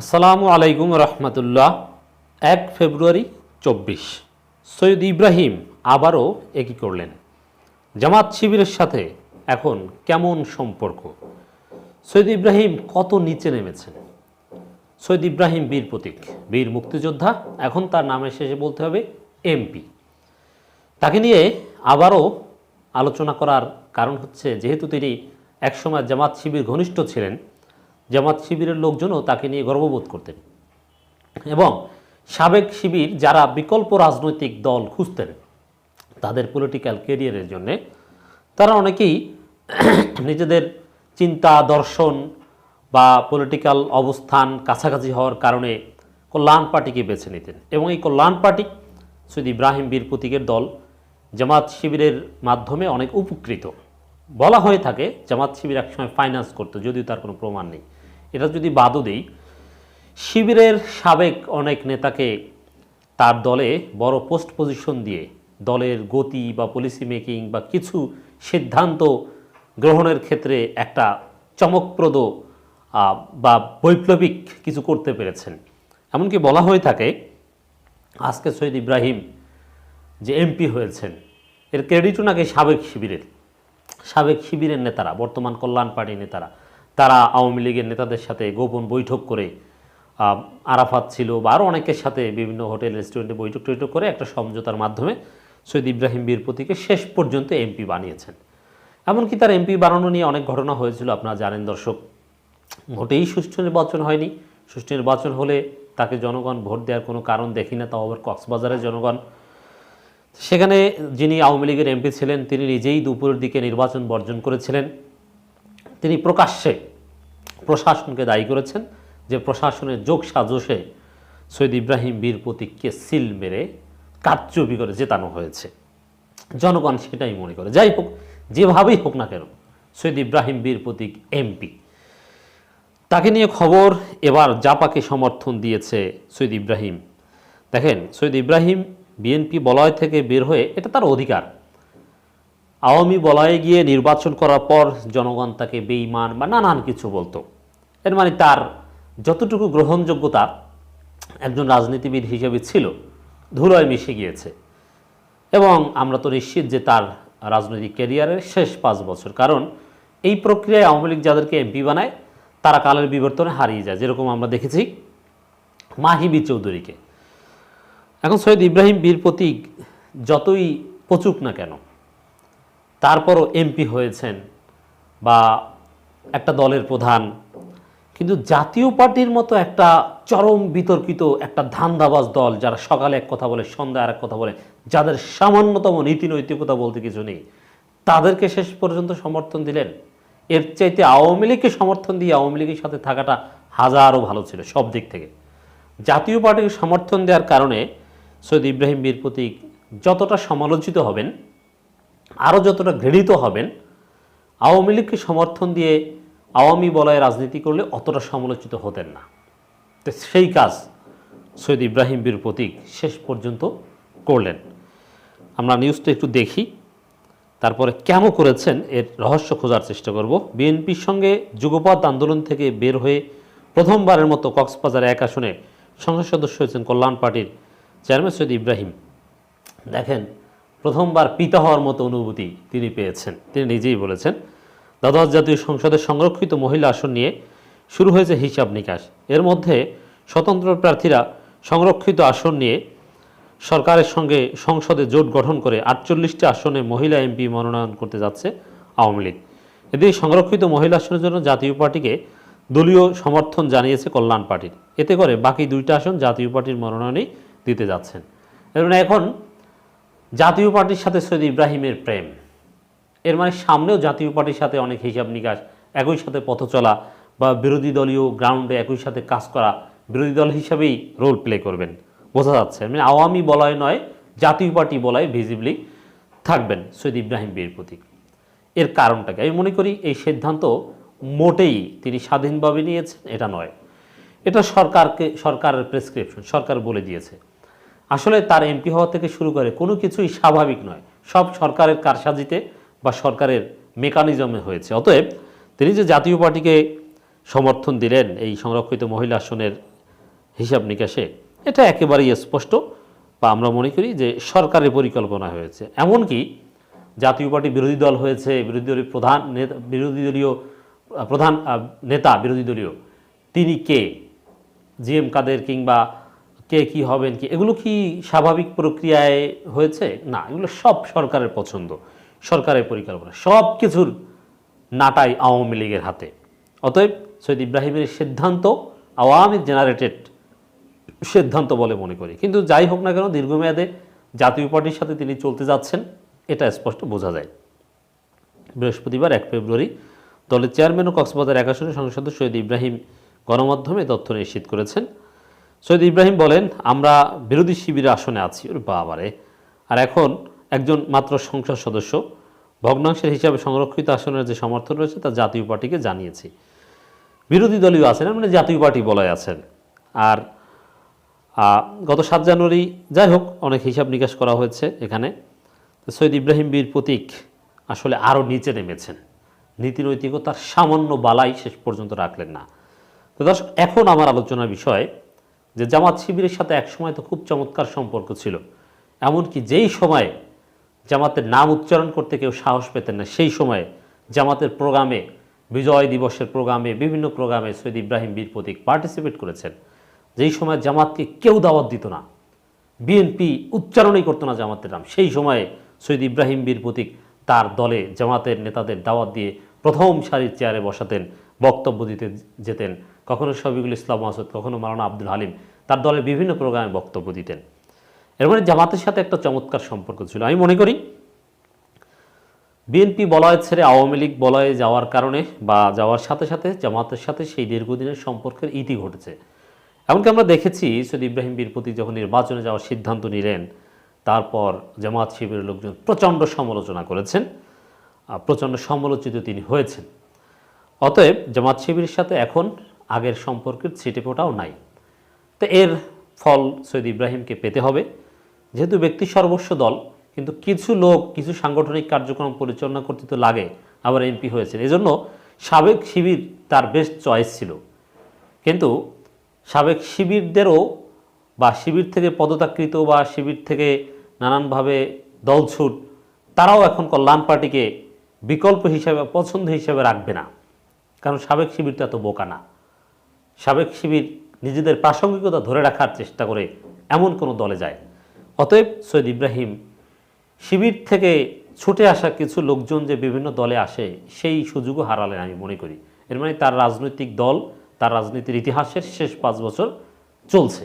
আসসালামু আলাইকুম রহমতুল্লাহ। এক ফেব্রুয়ারি চব্বিশ। সৈয়দ ইব্রাহিম আবারও একই করলেন। জামাত শিবিরের সাথে এখন কেমন সম্পর্ক? সৈয়দ ইব্রাহিম কত নিচে নেমেছেন? সৈয়দ ইব্রাহিম বীর প্রতীক, বীর মুক্তিযোদ্ধা, এখন তার নামের শেষে বলতে হবে এমপি। তাকে নিয়ে আবারও আলোচনা করার কারণ হচ্ছে, যেহেতু তিনি একসময় জামাত শিবির ঘনিষ্ঠ ছিলেন জামাত শিবিরের লোকজনও তাকে নিয়ে গর্ববোধ করতেন। এবং সাবেক শিবির যারা বিকল্প রাজনৈতিক দল খুঁজতেন, তাদের পলিটিক্যাল কেরিয়ারের জন্যে তারা অনেকেই নিজেদের চিন্তা, দর্শন বা পলিটিক্যাল অবস্থান কাছাকাছি হওয়ার কারণে কল্যাণ পার্টিকে বেছে নিতেন। এবং এই কল্যাণ পার্টি সৈয়দ ইব্রাহিম বীর প্রতীকের দল জামাত শিবিরের মাধ্যমে অনেক উপকৃত। বলা হয়ে থাকে, জামাত শিবির একসময় ফাইন্যান্স করতো, যদিও তার কোনো প্রমাণ নেই। এটা যদি বাদও দেই, শিবিরের সাবেক অনেক নেতাকে তার দলে বড় পোস্ট পজিশন দিয়ে দলের গতি বা পলিসি মেকিং বা কিছু সিদ্ধান্ত গ্রহণের ক্ষেত্রে একটা চমকপ্রদ বা বৈপ্লবিক কিছু করতে পেরেছেন। এমনকি বলা হয়ে থাকে, আজকে সৈয়দ ইব্রাহিম যে এমপি হয়েছেন, এর ক্রেডিটও নাকি সাবেক শিবিরের। সাবেক শিবিরের নেতারা, বর্তমান কল্যাণ পার্টির নেতারা। তারা আওয়ামী লীগের নেতাদের সাথে গোপন বৈঠক করে আরাফাত ছিল বা আরও অনেকের সাথে বিভিন্ন হোটেল, রেস্টুরেন্টে বৈঠক টৈঠক করে একটা সমঝোতার মাধ্যমে সৈয়দ ইব্রাহিম বীর প্রতীকে শেষ পর্যন্ত এমপি বানিয়েছেন। এমনকি তার এমপি বানানো নিয়ে অনেক ঘটনা হয়েছিল, আপনারা জানেন দর্শক। মোটেই সুষ্ঠু নির্বাচন হয়নি। সুষ্ঠু নির্বাচন হলে তাকে জনগণ ভোট দেওয়ার কোনো কারণ দেখি না, তাও আবার কক্সবাজারের জনগণ। সেখানে যিনি আওয়ামী লীগের এমপি ছিলেন, তিনি নিজেই দুপুরের দিকে নির্বাচন বর্জন করেছিলেন। তিনি প্রকাশ্যে প্রশাসনকে দায়ী করেছেন যে প্রশাসনের যোগ সাজসে সৈয়দ ইব্রাহিম বীর প্রতীককে সিল মেরে কারচুপি করে জেতানো হয়েছে। জনগণ সেটাই মনে করে। যাই হোক, যেভাবেই হোক না কেন, সৈয়দ ইব্রাহিম বীর প্রতীক এমপি। তাকে নিয়ে খবর, এবার জাপাকে সমর্থন দিয়েছে সৈয়দ ইব্রাহিম। দেখেন, সৈয়দ ইব্রাহিম বিএনপি বলয় থেকে বের হয়ে, এটা তার অধিকার। আওয়ামী বলয়ে গিয়ে নির্বাচন করার পর জনগণ তাকে বেইমান বা নানান কিছু বলতো। এর মানে তার যতটুকু গ্রহণযোগ্যতা একজন রাজনীতিবিদ হিসেবে ছিল, ধুলোয় মিশে গিয়েছে। এবং আমরা তো নিশ্চিত যে তার রাজনৈতিক ক্যারিয়ারের শেষ পাঁচ বছর। কারণ এই প্রক্রিয়ায় আওয়ামী লীগ যাদেরকে এমপি বানায়, তারা কালের বিবর্তনে হারিয়ে যায়, যেরকম আমরা দেখেছি মাহিবি চৌধুরীকে। এখন সৈয়দ ইব্রাহিম বীর প্রতীক যতই পচুক না কেন তারপরও এমপি হয়েছেন বা একটা দলের প্রধান। কিন্তু জাতীয় পার্টির মতো একটা চরম বিতর্কিত একটা ধান্দাবাজ দল যারা সকালে এক কথা বলে, সন্ধ্যায় আর এক কথা বলে, যাদের সামান্যতম নীতি নৈতিকতা বলতে কিছু নেই, তাদেরকে শেষ পর্যন্ত সমর্থন দিলেন। এর চাইতে আওয়ামী লীগকে সমর্থন দিয়ে আওয়ামী লীগের সাথে থাকাটা হাজারও ভালো ছিল সব দিক থেকে। জাতীয় পার্টিকে সমর্থন দেওয়ার কারণে সৈয়দ ইব্রাহিম বীর প্রতীক যতটা সমালোচিত হবেন আরও যতটা ঘৃণিত হবেন, আওয়ামী লীগকে সমর্থন দিয়ে আওয়ামী বলয়ে রাজনীতি করলে অতটা সমালোচিত হতেন না। তো সেই কাজ সৈয়দ ইব্রাহিম বীর প্রতীক শেষ পর্যন্ত করলেন। আমরা নিউজটা একটু দেখি। তারপরে কেন করেছেন এর রহস্য খোঁজার চেষ্টা করব। বিএনপির সঙ্গে যুগপথ আন্দোলন থেকে বের হয়ে প্রথমবারের মতো কক্সবাজার এক আসনে সংসদ সদস্য হয়েছেন কল্যাণ পার্টির চেয়ারম্যান সৈয়দ ইব্রাহিম। দেখেন প্রথমবার পিতা হওয়ার মতো অনুভূতি তিনি পেয়েছেন। তিনি নিজেই বলেছেন, দ্বাদশ জাতীয় সংসদের সংরক্ষিত মহিলা আসন নিয়ে শুরু হয়েছে হিসাব নিকাশ। এর মধ্যে স্বতন্ত্র প্রার্থীরা সংরক্ষিত আসন নিয়ে সরকারের সঙ্গে সংসদে জোট গঠন করে আটচল্লিশটি আসনে মহিলা এমপি মনোনয়ন করতে যাচ্ছে আওয়ামী লীগ। এদিকে সংরক্ষিত মহিলা আসনের জন্য জাতীয় পার্টিকে দলীয় সমর্থন জানিয়েছে কল্যাণ পার্টির। এতে করে বাকি দুইটা আসন জাতীয় পার্টির মনোনয়নেই দিতে যাচ্ছেন। এর মানে এখন জাতীয় পার্টির সাথে সৈয়দ ইব্রাহিমের প্রেম। এর মানে সামনেও জাতীয় পার্টির সাথে অনেক হিসাব নিকাশ, একই সাথে পথ চলা বা বিরোধী দলীয় গ্রাউন্ডে একই সাথে কাজ করা বিরোধী দল হিসাবেই রোল প্লে করবেন। বোঝা যাচ্ছে মানে আওয়ামী বলয় নয়, জাতীয় পার্টি বলয় ভিজিবলি থাকবেন সৈয়দ ইব্রাহিম বীর প্রতীক। এর কারণটাকে আমি মনে করি এই সিদ্ধান্ত মোটেই তিনি স্বাধীনভাবে নিয়েছেন, এটা নয়। এটা সরকারকে, সরকারের প্রেসক্রিপশন সরকার বলে দিয়েছে। আসলে তার এমপি হওয়া থেকে শুরু করে কোনো কিছুই স্বাভাবিক নয়। সব সরকারের কারসাজিতে বা সরকারের মেকানিজমে হয়েছে। অতএব তিনি যে জাতীয় পার্টিকে সমর্থন দিলেন এই সংরক্ষিত মহিলা আসনের হিসাব নিকাশে, এটা একেবারেই স্পষ্ট বা আমরা মনে করি যে সরকারের পরিকল্পনা হয়েছে। এমনকি জাতীয় পার্টি বিরোধী দল হয়েছে, বিরোধী দলীয় প্রধান নেতা বিরোধী দলীয়, প্রধান নেতা বিরোধী দলীয়, তিনি কে? জি এম কাদের কিংবা কে কি হবেন কি? এগুলো কি স্বাভাবিক প্রক্রিয়ায় হয়েছে? না, এগুলো সব সরকারের পছন্দ, সরকারের পরিকল্পনা, সব কিছুর নাটাই আওয়ামী লীগের হাতে। অতএব সৈয়দ ইব্রাহিমের সিদ্ধান্ত আওয়ামী জেনারেটেড সিদ্ধান্ত বলে মনে করি। কিন্তু যাই হোক না কেন, দীর্ঘমেয়াদে জাতীয় পার্টির সাথে তিনি চলতে যাচ্ছেন, এটা স্পষ্ট বোঝা যায়। বৃহস্পতিবার এক ফেব্রুয়ারি দলের চেয়ারম্যান ও কক্সবাজার এক আসনের সংসদ সৈয়দ ইব্রাহিম গণমাধ্যমে তথ্য নিশ্চিত করেছেন। সৈয়দ ইব্রাহিম বলেন, আমরা বিরোধী শিবিরের আসনে আছি, ওর বাবারে। আর এখন একজন মাত্র সংসদ সদস্য, ভগ্নাংশের হিসাবে সংরক্ষিত আসনের যে সমর্থন রয়েছে তা জাতীয় পার্টিকে জানিয়েছি। বিরোধী দলীয় আছেন মানে জাতীয় পার্টি বলায় আছেন। আর গত সাত জানুয়ারি, যাই হোক, অনেক হিসাব নিকাশ করা হয়েছে এখানে। সৈয়দ ইব্রাহিম বীর প্রতীক আসলে আরও নিচে নেমেছেন। নীতি নৈতিকতার সামান্য বালাই শেষ পর্যন্ত রাখলেন না। তো দর্শক, এখন আমার আলোচনার বিষয় যে জামাত শিবিরের সাথে একসময় তো খুব চমৎকার সম্পর্ক ছিল। এমনকি যেই সময়ে জামাতের নাম উচ্চারণ করতে কেউ সাহস পেতেন না, সেই সময়ে জামাতের প্রোগ্রামে, বিজয় দিবসের প্রোগ্রামে, বিভিন্ন প্রোগ্রামে সৈয়দ ইব্রাহিম বীর প্রতীক পার্টিসিপেট করেছেন। যেই সময় জামাতকে কেউ দাওয়াত দিত না বিএনপি উচ্চারণই করতো না জামাতের নাম, সেই সময়ে সৈয়দ ইব্রাহিম বীর প্রতীক তার দলে জামাতের নেতাদের দাওয়াত দিয়ে প্রথম সারির চেয়ারে বসাতেন, বক্তব্য দিতে যেতেন কখনো শফিকুল ইসলাম মাসুদ, কখনো মারানা আব্দুল হালিম, তার দলের বিভিন্ন প্রোগ্রামে বক্তব্য দিতেন। এর মানে জামাতের সাথে একটা চমৎকার সম্পর্ক ছিল। আমি মনে করি, বিএনপি বলয় ছেড়ে আওয়ামী লীগ বলয়ে যাওয়ার কারণে বা যাওয়ার সাথে সাথে জামাতের সাথে সেই দীর্ঘদিনের সম্পর্কের ইতি ঘটেছে। এমনকি আমরা দেখেছি, সৈয়দ ইব্রাহিম বীর প্রতীক যখন নির্বাচনে যাওয়ার সিদ্ধান্ত নিলেন, তারপর জামাত শিবিরের লোকজন প্রচণ্ড সমালোচনা করেছেন প্রচণ্ড সমালোচিত তিনি হয়েছেন। অতএব জামাত শিবিরের সাথে এখন আগের সম্পর্কের ছিটেফোঁটাও নাই। তো এর ফল সৈয়দ ইব্রাহিমকে পেতে হবে। যেহেতু ব্যক্তি সর্বস্ব দল, কিন্তু কিছু লোক, কিছু সাংগঠনিক কার্যক্রম পরিচালনা করতে তো লাগে, আবার এমপি হয়েছেন। এজন্য সাবেক শিবির তার বেস্ট চয়েস ছিল। কিন্তু সাবেক শিবিরদেরও বা শিবির থেকে পদত্যাগকৃত বা শিবির থেকে নানানভাবে দলছুট, তারাও এখন কল্যাণ পার্টিকে বিকল্প হিসাবে, পছন্দ হিসাবে রাখবে না। কারণ সাবেক শিবির তো বোকা না। সাবেক শিবির নিজেদের প্রাসঙ্গিকতা ধরে রাখার চেষ্টা করে এমন কোনো দলে যায়। অতএব সৈয়দ ইব্রাহিম, শিবির থেকে ছুটে আসা কিছু লোকজন যে বিভিন্ন দলে আসে, সেই সুযোগও হারালেন আমি মনে করি। এর মানে তার রাজনৈতিক দল, তার রাজনীতির ইতিহাসের শেষ পাঁচ বছর চলছে।